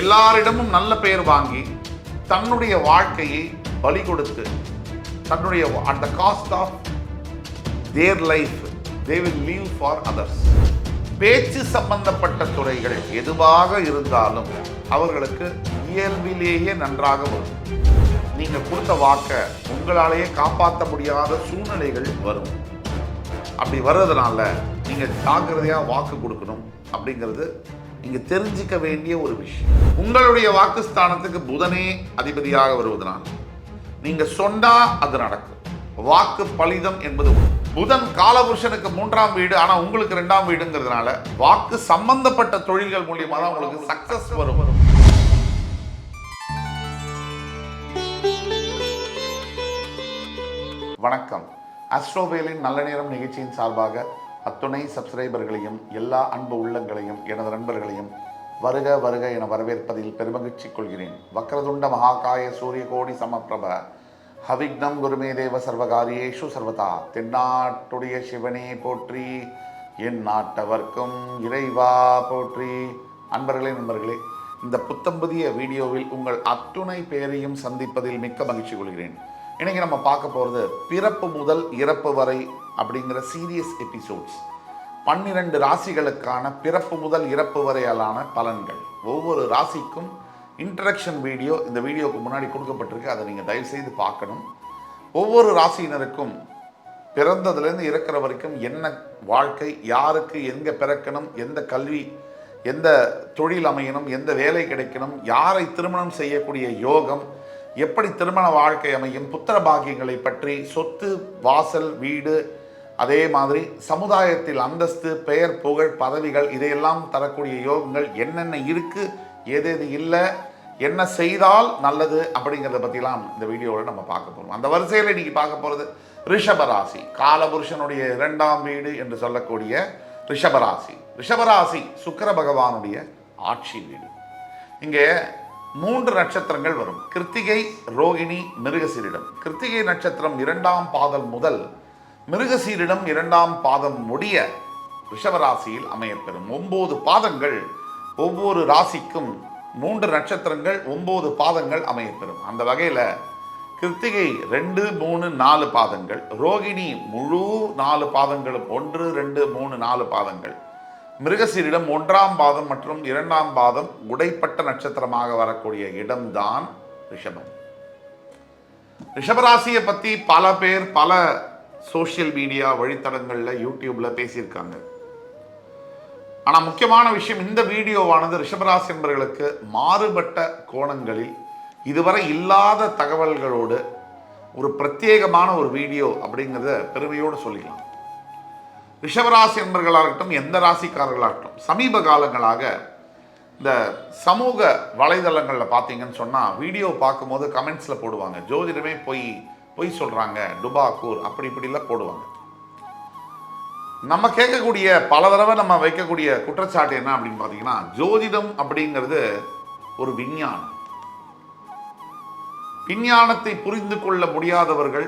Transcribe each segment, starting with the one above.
எல்லாரிடமும் நல்ல பெயர் வாங்கி தன்னுடைய வாழ்க்கையை பலி கொடுத்து தன்னுடைய at the cost of their life they will leave for others பேச்சு சம்பந்தப்பட்ட துறைகள் எதுவாக இருந்தாலும் அவர்களுக்கு இயல்பிலேயே நன்றாக வரும். நீங்க கொடுத்த வாக்கை உங்களாலேயே காப்பாற்ற முடியாத சூழ்நிலைகள் வரும். அப்படி வர்றதுனால நீங்க ஜாக்கிரதையா வாக்கு கொடுக்கணும். அப்படிங்கிறது நீங்க தெரிஞ்சுக்க வேண்டிய ஒரு விஷயம். உங்களுடைய வாக்குஸ்தானத்துக்கு புதனே அதிபதியாக வருவதனால் நீங்க சொன்னா அது நடக்கும். வாக்கு பலிதம் என்பது புதன் காலபுருஷனுக்கு மூன்றாம் வீடு ஆனா உங்களுக்கு ரெண்டாம் வீடுங்கிறதுனால வாக்கு சம்பந்தப்பட்ட தொழில்கள் மூலியமா தான் உங்களுக்கு சக்சஸ் வரும். வணக்கம். அஸ்ட்ரோவேலின் நல்ல நேரம் நிகழ்ச்சியின் சார்பாக அத்துணை சப்ஸ்கிரைபர்களையும் எல்லா அன்பு உள்ளங்களையும் எனது நண்பர்களையும் வருக வருக என வரவேற்பதில் பெருமகிழ்ச்சி கொள்கிறேன். வக்ரதுண்ட மகாகாய சூரிய கோடி சமப்பிரப ஹவிக்னம் குருமே தேவ சர்வகாரியேஷு சர்வதா தென்னாட்டுடைய சிவனே போற்றி என் நாட்டவர்க்கும் இறைவா போற்றி. அன்பர்களே நண்பர்களே இந்த புத்தம்புதிய வீடியோவில் உங்கள் அத்துணை பேரையும் சந்திப்பதில் மிக்க மகிழ்ச்சி கொள்கிறேன். இன்றைக்கி நம்ம பார்க்க போகிறது பிறப்பு முதல் இறப்பு வரை அப்படிங்கிற சீரியஸ் எபிசோட்ஸ் பன்னிரண்டு ராசிகளுக்கான பிறப்பு முதல் இறப்பு வரையாலான பலன்கள். ஒவ்வொரு ராசிக்கும் இன்ட்ரடக்ஷன் வீடியோ இந்த வீடியோவுக்கு முன்னாடி கொடுக்கப்பட்டிருக்கு. அதை நீங்கள் தயவுசெய்து பார்க்கணும். ஒவ்வொரு ராசியினருக்கும் பிறந்ததுலேருந்து இறக்குற வரைக்கும் என்ன வாழ்க்கை யாருக்கு எங்கே பிறக்கணும் எந்த கல்வி எந்த தொழில் அமையணும் எந்த வேலை கிடைக்கணும் யாரை திருமணம் செய்யக்கூடிய யோகம் எப்படி திருமண வாழ்க்கை அமையும் புத்திர பாக்கியங்களை பற்றி சொத்து வாசல் வீடு அதே மாதிரி சமுதாயத்தில் அந்தஸ்து பெயர் புகழ் பதவிகள் இதையெல்லாம் தரக்கூடிய யோகங்கள் என்னென்ன இருக்கு எது எது இல்லை என்ன செய்தால் நல்லது அப்படிங்கிறத பற்றிலாம் இந்த வீடியோவில் நம்ம பார்க்க போகிறோம் அந்த வரிசையில் இன்னைக்கு பார்க்க போகிறது ரிஷபராசி. காலபுருஷனுடைய இரண்டாம் வீடு என்று சொல்லக்கூடிய ரிஷபராசி. ரிஷபராசி சுக்கர பகவானுடைய ஆட்சி வீடு. இங்கே மூன்று நட்சத்திரங்கள் வரும். கிருத்திகை ரோகிணி மிருகசீரிடம். கிருத்திகை நட்சத்திரம் இரண்டாம் பாதம் முதல் மிருகசீரிடம் இரண்டாம் பாதம் முடிய ரிஷபராசியில் அமையப்பெறும். ஒன்பது பாதங்கள் ஒவ்வொரு ராசிக்கும் மூன்று நட்சத்திரங்கள் ஒன்பது பாதங்கள் அமையப்பெறும். அந்த வகையில் கிருத்திகை ரெண்டு மூணு நாலு பாதங்கள். ரோகிணி முழு நாலு பாதங்களும் ஒன்று ரெண்டு மூணு நாலு பாதங்கள். மிருகசீரிடம் ஒன்றாம் பாதம் மற்றும் இரண்டாம் பாதம் உடைப்பட்ட நட்சத்திரமாக வரக்கூடிய இடம்தான் ரிஷபம். ரிஷபராசியை பற்றி பல பேர் பல சோஷியல் மீடியா வழித்தடங்களில் யூடியூப்பில் பேசியிருக்காங்க. ஆனால் முக்கியமான விஷயம் இந்த வீடியோவானது ரிஷபராசி என்பவர்களுக்கு மாறுபட்ட கோணங்களில் இதுவரை இல்லாத தகவல்களோடு ஒரு பிரத்யேகமான ஒரு வீடியோ அப்படிங்கிறத பெருமையோடு சொல்லிக்கலாம் ரிஷபராசி என்பர்களாகட்டும் எந்த ராசிக்காரர்களாகட்டும் சமீப காலங்களாக இந்த சமூக வலைதளங்களில் பார்த்தீங்கன்னு சொன்னால் வீடியோ பார்க்கும்போது கமெண்ட்ஸில் போடுவாங்க. ஜோதிடமே பொய் பொய் சொல்கிறாங்க டுபாக்கூர் அப்படி இப்படிலாம் போடுவாங்க. நம்ம கேட்கக்கூடிய பல தடவை நம்ம வைக்கக்கூடிய குற்றச்சாட்டு என்ன அப்படின்னு பார்த்தீங்கன்னா ஜோதிடம் அப்படிங்கிறது ஒரு விஞ்ஞானம். விஞ்ஞானத்தை புரிந்து கொள்ள முடியாதவர்கள்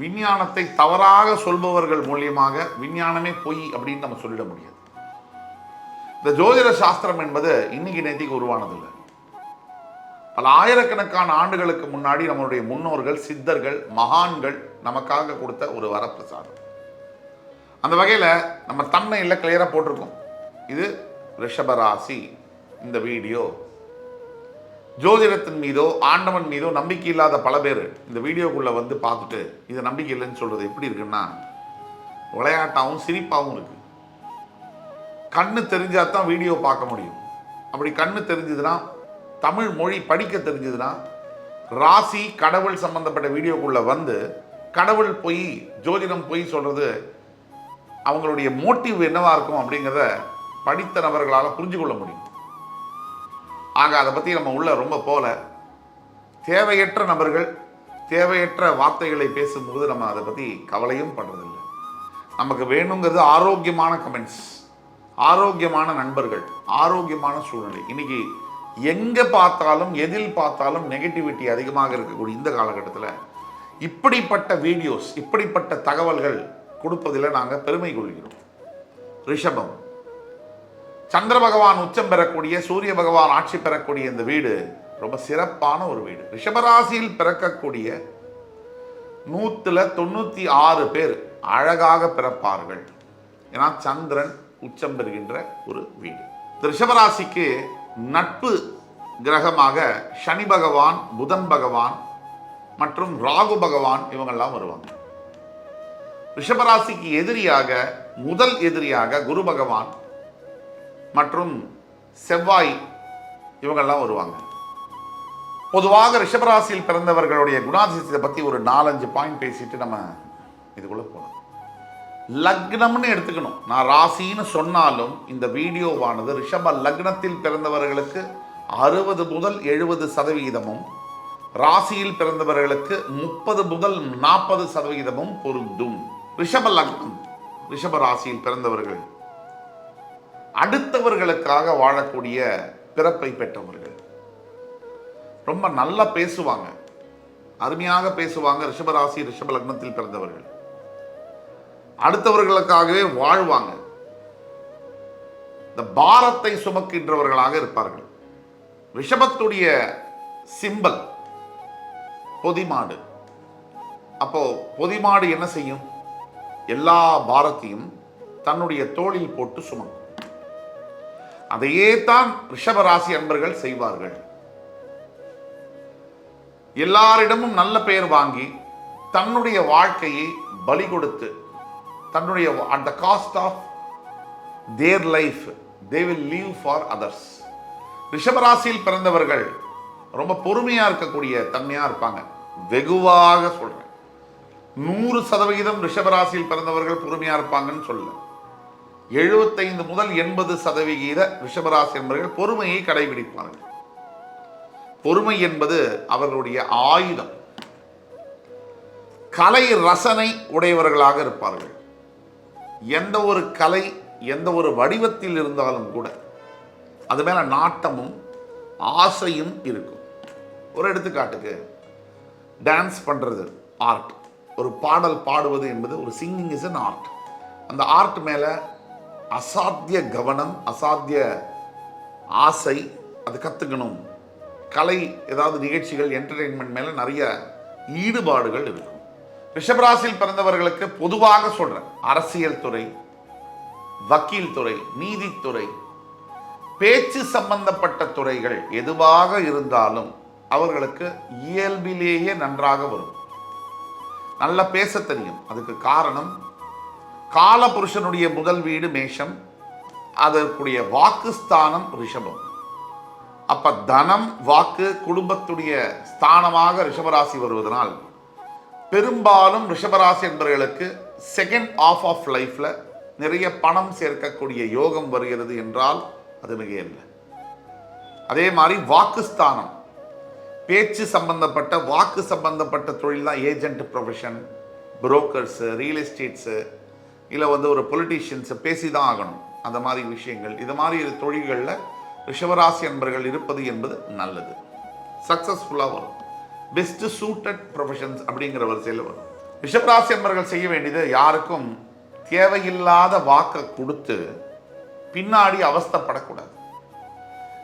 விஞ்ஞானத்தை தவறாக சொல்பவர்கள் மூலியமாக விஞ்ஞானமே பொய் அப்படின்னு நம்ம சொல்லிட முடியாது. இந்த ஜோதிட சாஸ்திரம் என்பது இன்னைக்கு நேத்திக்கு உருவானதில்லை. பல ஆயிரக்கணக்கான ஆண்டுகளுக்கு முன்னாடி நம்மளுடைய முன்னோர்கள் சித்தர்கள் மகான்கள் நமக்காக கொடுத்த ஒரு வரப்பிரசாதம். அந்த வகையில் நம்ம தன்மையில் கிளியராக போட்டிருக்கோம். இது ரிஷபராசி இந்த வீடியோ. ஜோதிடத்தின் மீதோ ஆண்டவன் மீதோ நம்பிக்கை இல்லாத பல பேர் இந்த வீடியோக்குள்ளே வந்து பார்த்துட்டு இது நம்பிக்கை இல்லைன்னு சொல்கிறது எப்படி இருக்குன்னா விளையாட்டாகவும் சிரிப்பாகவும் இருக்குது கண்ணு தெரிஞ்சால் தான் வீடியோ பார்க்க முடியும். அப்படி கண்ணு தெரிஞ்சதுன்னா தமிழ் மொழி படிக்க தெரிஞ்சதுன்னா ராசி கடவுள் சம்மந்தப்பட்ட வீடியோக்குள்ளே வந்து கடவுள் பொய் ஜோதிடம் பொய் சொல்கிறது அவங்களுடைய மோட்டிவ் என்னவாக இருக்கும் அப்படிங்கிறத படித்த நபர்களால் புரிஞ்சு கொள்ள முடியும். ஆக அதை பற்றி நம்ம உள்ள ரொம்ப போல. தேவையற்ற நபர்கள் தேவையற்ற வார்த்தைகளை பேசும்போது நம்ம அதை பற்றி கவலையும் படுறதில்லை. நமக்கு வேணுங்கிறது ஆரோக்கியமான கமெண்ட்ஸ் ஆரோக்கியமான நண்பர்கள் ஆரோக்கியமான சூழ்நிலை. இன்னைக்கு எங்கே பார்த்தாலும் எதில் பார்த்தாலும் நெகட்டிவிட்டி அதிகமாக இருக்கக்கூடிய இந்த காலகட்டத்தில் இப்படிப்பட்ட வீடியோஸ் இப்படிப்பட்ட தகவல்கள் கொடுப்பதில் நாங்கள் பெருமை கொள்கிறோம். ரிஷபம் சந்திர பகவான் உச்சம் பெறக்கூடிய சூரிய பகவான் ஆட்சி பெறக்கூடிய இந்த வீடு ரொம்ப சிறப்பான ஒரு வீடு. ரிஷபராசியில் பிறக்கக்கூடிய நூத்துல தொண்ணூத்தி ஆறு பேர் அழகாக பிறப்பார்கள். ஏன்னா சந்திரன் உச்சம் பெறுகின்ற ஒரு வீடு. இந்த ரிஷபராசிக்கு நட்பு கிரகமாக சனி பகவான் புதன் பகவான் மற்றும் ராகு பகவான் இவங்கெல்லாம் வருவாங்க. ரிஷபராசிக்கு எதிரியாக முதல் எதிரியாக குரு பகவான் மற்றும் செவ்வாய் இவங்கெல்லாம் வருவாங்க. பொதுவாக ரிஷபராசியில் பிறந்தவர்களுடைய குணாதிசயத்தை பற்றி ஒரு நாலஞ்சு பாயிண்ட் பேசிட்டு நம்ம இதுக்குள்ளே போகலாம் லக்னம்னு எடுத்துக்கணும். நான் ராசின்னு சொன்னாலும் இந்த வீடியோவானது ரிஷப லக்னத்தில் பிறந்தவர்களுக்கு அறுபது முதல் எழுபது சதவிகிதமும் ராசியில் பிறந்தவர்களுக்கு முப்பது முதல் நாற்பது சதவிகிதமும் பொருந்தும். ரிஷப லக்னம் ரிஷப ராசியில் பிறந்தவர்கள். அடுத்தவர்களுக்காக வாழக்கூடிய பிறப்பை பெற்றவர்கள். ரொம்ப நல்லா பேசுவாங்க. அருமையாக பேசுவாங்க ரிஷபராசி ரிஷப லக்னத்தில் பிறந்தவர்கள். அடுத்தவர்களுக்காகவே வாழ்வாங்க. இந்த பாரத்தை சுமக்கின்றவர்களாக இருப்பார்கள். ரிஷபத்துடைய சிம்பல் பொதிமாடு. அப்போ பொதிமாடு என்ன செய்யும்? எல்லா பாரத்தையும் தன்னுடைய தோளில் போட்டு சுமக்கும். அதையே தான் ரிஷபராசி அன்பர்கள் செய்வார்கள். எல்லாரிடமும் நல்ல பெயர் வாங்கி தன்னுடைய வாழ்க்கையை பலி கொடுத்து தன்னுடைய at the cost of their life they will leave for others ரிஷபராசியில் பிறந்தவர்கள் ரொம்ப பொறுமையாக இருக்கக்கூடிய தன்மையா இருப்பாங்க. வெகுவாக சொல்றேன். நூறு சதவிகிதம் ரிஷபராசியில் பிறந்தவர்கள் பொறுமையாக இருப்பாங்கன்னு சொல்லலை. எழுபத்தைந்து முதல் எண்பது சதவிகித ரிஷபராசி என்பவர்கள் பொறுமையை கடைபிடிப்பார்கள். பொறுமை என்பது அவர்களுடைய ஆயுதம். கலை ரசனை உடையவர்களாக இருப்பார்கள். எந்த ஒரு கலை எந்த ஒரு வடிவத்தில் இருந்தாலும் கூட அது மேல நாட்டமும் ஆசையும் இருக்கும். ஒரு எடுத்துக்காட்டுக்கு டான்ஸ் பண்றது ஆர்ட் ஒரு பாடல் பாடுவது என்பது ஒரு சிங்கிங் இஸ் அன் ஆர்ட் அந்த ஆர்ட் மேலே அசாத்திய கவனம் அசாத்திய ஆசை அது கற்றுக்கணும் கலை ஏதாவது நிகழ்ச்சிகள் என்டர்டெயின்மெண்ட் மேலே நிறைய ஈடுபாடுகள் இருக்கும் ரிஷபராசியில் பிறந்தவர்களுக்கு பொதுவாக சொல்கிறேன் அரசியல் துறை வக்கீல் துறை நீதித்துறை பேச்சு சம்பந்தப்பட்ட துறைகள் எதுவாக இருந்தாலும் அவர்களுக்கு இயல்பிலேயே நன்றாக வரும். நல்லா பேச தெரியும். அதுக்கு காரணம் காலபுருஷனுடைய முதல் வீடு மேஷம் அதற்குடைய வாக்குஸ்தானம் ரிஷபம். அப்ப தனம் வாக்கு குடும்பத்துடைய ஸ்தானமாக ரிஷபராசி வருவதனால் பெரும்பாலும் ரிஷபராசி என்பவர்களுக்கு செகண்ட் ஆஃப் ஆஃப் லைஃப்ல நிறைய பணம் சேர்க்கக்கூடிய யோகம் வருகிறது என்றால் அது மிகையல்ல. அதே மாதிரி வாக்குஸ்தானம். பேச்சு சம்பந்தப்பட்ட வாக்கு சம்பந்தப்பட்ட தொழில் தான் agent profession brokers real estates இல்லை வந்து ஒரு பொலிட்டீஷியன்ஸை பேசி தான் ஆகணும். அந்த மாதிரி விஷயங்கள். இது மாதிரி தொழில்களில் ரிஷவராசி அன்பர்கள் இருப்பது என்பது நல்லது. சக்ஸஸ்ஃபுல்லாக வரும். பெஸ்ட்டு சூட்டட் ப்ரொஃபஷன்ஸ் அப்படிங்கிற வரிசையில் வரும். ரிஷபராசி அன்பர்கள் செய்ய வேண்டியது யாருக்கும் தேவையில்லாத வாக்கை கொடுத்து பின்னாடி அவஸ்தைப்படக்கூடாது.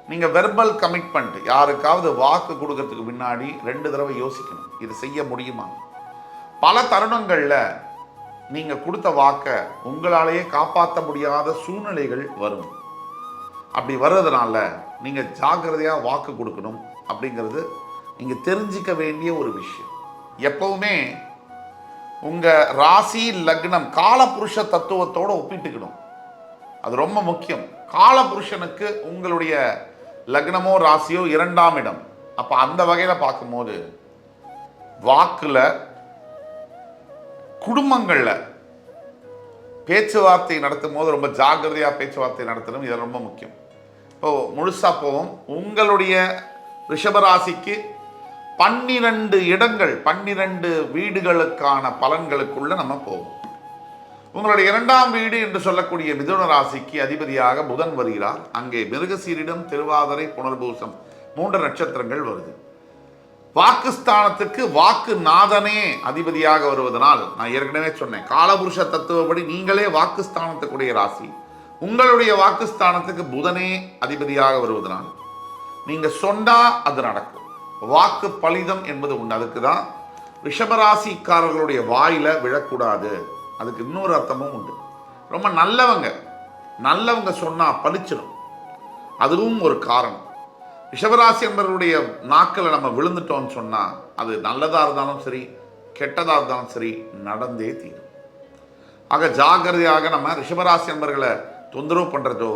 நீங்கள் வெர்பல் கமிட்மெண்ட் யாருக்காவது வாக்கு கொடுக்கறதுக்கு முன்னாடி ரெண்டு தடவை யோசிக்கணும். இது செய்ய முடியுமா? பல தருணங்களில் நீங்கள் கொடுத்த வாக்கை உங்களாலேயே காப்பாற்ற முடியாத சூழ்நிலைகள் வரும். அப்படி வர்றதுனால நீங்கள் ஜாக்கிரதையாக வாக்கு கொடுக்கணும் அப்படிங்கிறது நீங்கள் தெரிஞ்சிக்க வேண்டிய ஒரு விஷயம். எப்பவுமே உங்கள் ராசி லக்னம் காலபுருஷ தத்துவத்தோடு ஒப்பிட்டுக்கணும். அது ரொம்ப முக்கியம். காலபுருஷனுக்கு உங்களுடைய லக்னமோ ராசியோ இரண்டாம் இடம். அப்போ அந்த வகையில் பார்க்கும்போது வாக்கில் குடும்பங்களில் பேச்சுவார்த்தை நடத்தும் போது ரொம்ப ஜாக்கிரதையாக பேச்சுவார்த்தை நடத்தணும் இது ரொம்ப முக்கியம். இப்போ முழுசாக போவோம். உங்களுடைய ரிஷபராசிக்கு பன்னிரண்டு இடங்கள் பன்னிரண்டு வீடுகளுக்கான பலன்களுக்குள்ள நம்ம போவோம். உங்களுடைய இரண்டாம் வீடு என்று சொல்லக்கூடிய மிதுன ராசிக்கு அதிபதியாக புதன் வருகிறார். அங்கே மிருகசீரிடம் திருவாதிரை புனர்பூசம் மூன்று நட்சத்திரங்கள் வருது. வாக்குஸ்தானத்துக்கு வாக்கு நாதனே அதிபதியாக வருவதனால் நான் ஏற்கனவே சொன்னேன் காலபுருஷ தத்துவப்படி நீங்களே வாக்குஸ்தானத்துக்குடைய ராசி. உங்களுடைய வாக்குஸ்தானத்துக்கு புதனே அதிபதியாக வருவதனால். நீங்க சொன்னா அது நடக்கும். வாக்கு பலிதம் என்பது உண்டு அதுக்கு தான் ரிஷபராசிக்காரர்களுடைய வாயில விழக்கூடாது. அதுக்கு இன்னொரு அர்த்தமும் உண்டு. ரொம்ப நல்லவங்க நல்லவங்க சொன்னா பலிச்சிடும் அதுவும் ஒரு காரணம். ரிஷபராசி என்பவருடைய நாக்கில் நம்ம விழுந்துட்டோம்னு சொன்னால் அது நல்லதாக இருந்தாலும் சரி கெட்டதாக இருந்தாலும் சரி நடந்தே தீரும். ஆக ஜாகிரதையாக நம்ம ரிஷபராசி என்பர்களை தொந்தரவு பண்ணுறதோ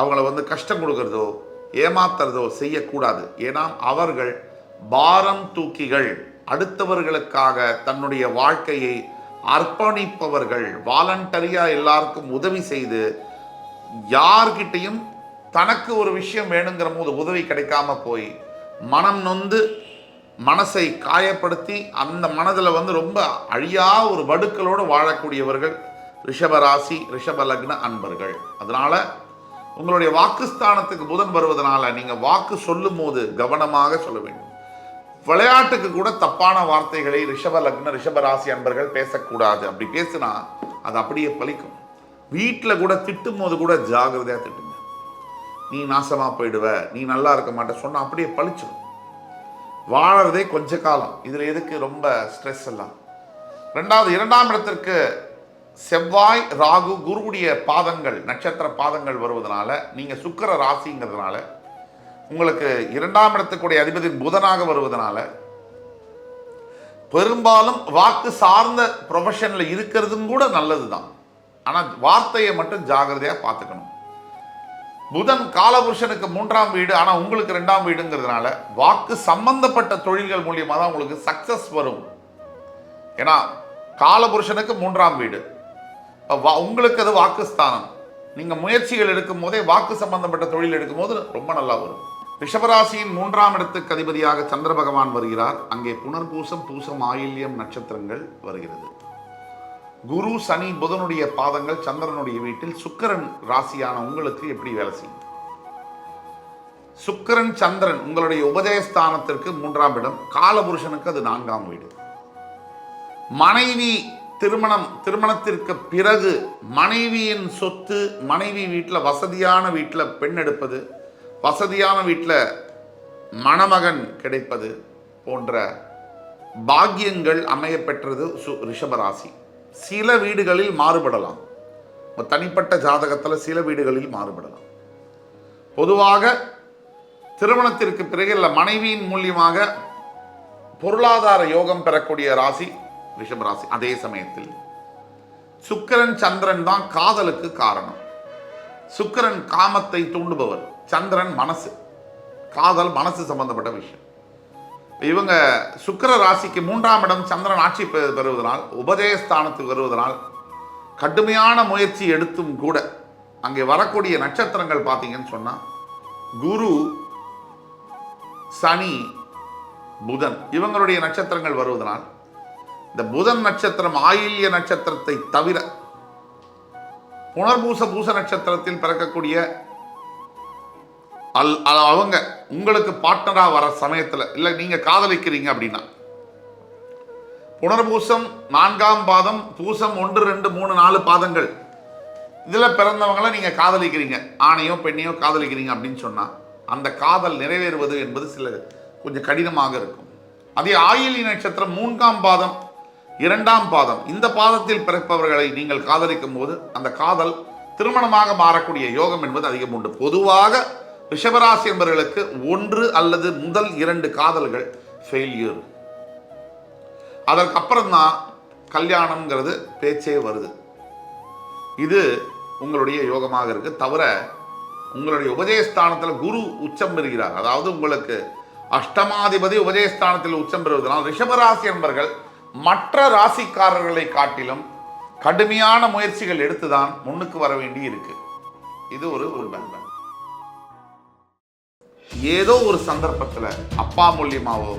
அவங்கள வந்து கஷ்டம் கொடுக்கறதோ ஏமாத்துறதோ செய்யக்கூடாது. ஏன்னா அவர்கள் பாரம் தூக்கிகள் அடுத்தவர்களுக்காக தன்னுடைய வாழ்க்கையை அர்ப்பணிப்பவர்கள் வாலண்டரியாக எல்லாருக்கும் உதவி செய்து யார்கிட்டையும் தனக்கு ஒரு விஷயம் வேணுங்கிற போது உதவி கிடைக்காம போய் மனம் நொந்து மனசை காயப்படுத்தி அந்த மனதில் வந்து ரொம்ப அழியா ஒரு வடுக்களோடு வாழக்கூடியவர்கள் ரிஷபராசி ரிஷப லக்ன அன்பர்கள். அதனால் உங்களுடைய வாக்குஸ்தானத்துக்கு புதன் வருவதனால நீங்கள் வாக்கு சொல்லும் போது கவனமாக சொல்ல வேண்டும். விளையாட்டுக்கு கூட தப்பான வார்த்தைகளை ரிஷப லக்ன ரிஷபராசி அன்பர்கள் பேசக்கூடாது. அப்படி பேசினா அது அப்படியே பலிக்கும் வீட்டில் கூட திட்டும் போது கூட ஜாகிரதையாக திட்டும் நீ நாசமாக போயிடுவ நீ நல்லா இருக்க மாட்ட சொன்னால் அப்படியே பழிச்சிடும் வாழறதே கொஞ்ச காலம். இதில் எதுக்கு ரொம்ப ஸ்ட்ரெஸ் எல்லாம்? ரெண்டாவது இரண்டாம் இடத்திற்கு செவ்வாய் ராகு குருவுடைய பாதங்கள் நட்சத்திர பாதங்கள் வருவதனால நீங்கள் சுக்கிர ராசிங்கிறதுனால உங்களுக்கு இரண்டாம் இடத்துக்குடைய அதிபதி புதனாக வருவதனால பெரும்பாலும் வாக்கு சார்ந்த ப்ரொஃபஷனில் இருக்கிறதும் கூட நல்லது தான் ஆனால் வார்த்தையை மட்டும் ஜாகிரதையாக பார்த்துக்கணும். புதன் காலபுருஷனுக்கு மூன்றாம் வீடு ஆனால் உங்களுக்கு ரெண்டாம் வீடுங்கிறதுனால வாக்கு சம்பந்தப்பட்ட தொழில்கள் மூலியமாக தான் உங்களுக்கு சக்சஸ் வரும். ஏன்னா காலபுருஷனுக்கு மூன்றாம் வீடு. வா- உங்களுக்கு அது வாக்குஸ்தானம். நீங்கள் முயற்சிகள் எடுக்கும் போதே வாக்கு சம்பந்தப்பட்ட தொழில் எடுக்கும் போது ரொம்ப நல்லா வரும். ரிஷபராசியின் மூன்றாம் இடத்துக்கு அதிபதியாக சந்திர பகவான் வருகிறார். அங்கே புனர்பூசம் பூசம் ஆயில்யம் நட்சத்திரங்கள் வருகிறது. குரு சனி புதனுடைய பாதங்கள் சந்திரனுடைய வீட்டில் சுக்கிரன் ராசியான உங்களுக்கு எப்படி வேலை செய்யும்? சுக்கிரன் சந்திரன் உங்களுடைய உபதயஸ்தானத்திற்கு மூன்றாம் இடம். காலபுருஷனுக்கு அது நான்காம் வீடு. மனைவி திருமணம் திருமணத்திற்கு பிறகு மனைவியின் சொத்து மனைவி வீட்டில் வசதியான வீட்டில் பெண் எடுப்பது வசதியான வீட்டில் மணமகன் கிடைப்பது போன்ற பாக்கியங்கள் அமையப்பெற்றது சு ரிஷபராசி சில வீடுகளில் மாறுபடலாம். தனிப்பட்ட ஜாதகத்தில் சில வீடுகளில் மாறுபடலாம். பொதுவாக திருமணத்திற்கு பிறகு இல்லை மனைவியின் மூலியமாக பொருளாதார யோகம் பெறக்கூடிய ராசி ரிஷப ராசி அதே சமயத்தில். சுக்கிரன் சந்திரன் தான் காதலுக்கு காரணம். சுக்கிரன் காமத்தை தூண்டுபவர். சந்திரன் மனசு. காதல் மனசு சம்பந்தப்பட்ட விஷயம். இவங்க சுக்கர ராசிக்கு மூன்றாம் இடம் சந்திரன் ஆட்சி பெ- பெறுவதனால் உபதேஸ்தானத்துக்கு வருவதனால் கடுமையான முயற்சி எடுத்தும் கூட அங்கே வரக்கூடிய நட்சத்திரங்கள் பார்த்தீங்கன்னு சொன்னால் குரு சனி புதன் இவங்களுடைய நட்சத்திரங்கள் வருவதனால் இந்த புதன் நட்சத்திரம் ஆயில்ய நட்சத்திரத்தை தவிர புனர்பூச பூச நட்சத்திரத்தில் பிறக்கக்கூடிய அல் அவங்க உங்களுக்கு பார்ட்னராக வர சமயத்தில் இல்லை நீங்கள் காதலிக்கிறீங்க அப்படின்னா. புனர்பூசம் நான்காம் பாதம் பூசம் ஒன்று ரெண்டு மூணு நாலு பாதங்கள். இதில் பிறந்தவங்கள நீங்கள் காதலிக்கிறீங்க. ஆணையோ பெண்ணையோ காதலிக்கிறீங்க அப்படின்னு சொன்னால் அந்த காதல் நிறைவேறுவது என்பது சில கொஞ்சம் கடினமாக இருக்கும். அதே ஆயிலி நட்சத்திரம் மூன்றாம் பாதம் இரண்டாம் பாதம் இந்த பாதத்தில் பிறப்பவர்களை நீங்கள் காதலிக்கும் போது அந்த காதல் திருமணமாக மாறக்கூடிய யோகம் என்பது அதிகம் உண்டு. பொதுவாக ரிஷபராசி என்பவர்களுக்கு ஒன்று அல்லது முதல் இரண்டு காதல்கள் ஃபெயில்யூர் அதற்கப்புறம் தான் கல்யாணம்ங்கிறது பேச்சே வருது. இது உங்களுடைய யோகமாக இருக்கு. தவிர உங்களுடைய உபஜயஸ்தானத்தில் குரு உச்சம் பெறுகிறார். அதாவது உங்களுக்கு அஷ்டமாதிபதி உபஜயஸ்தானத்தில் உச்சம் பெறுவதனால் ரிஷபராசி என்பர்கள் மற்ற ராசிக்காரர்களை காட்டிலும் கடுமையான முயற்சிகள் எடுத்துதான் முன்னுக்கு வர வேண்டி இருக்கு இது ஒரு ஒரு நன்மை. ஏதோ ஒரு சந்தர்ப்பத்தில் அப்பா மூலியமாவோ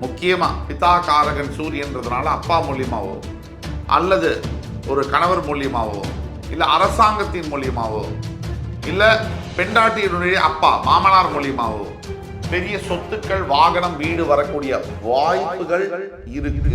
முக்கியமாக பிதா காரகன் சூரியன்றதுனால அப்பா மூலியமாவோ அல்லது ஒரு கணவர் மூலியமாவோ இல்லை அரசாங்கத்தின் மூலியமாவோ இல்லை பெண்டாட்டியினுடைய அப்பா மாமனார் மூலியமாவோ பெரிய சொத்துக்கள் வாகனம் வீடு வரக்கூடிய வாய்ப்புகள் இருக்கு.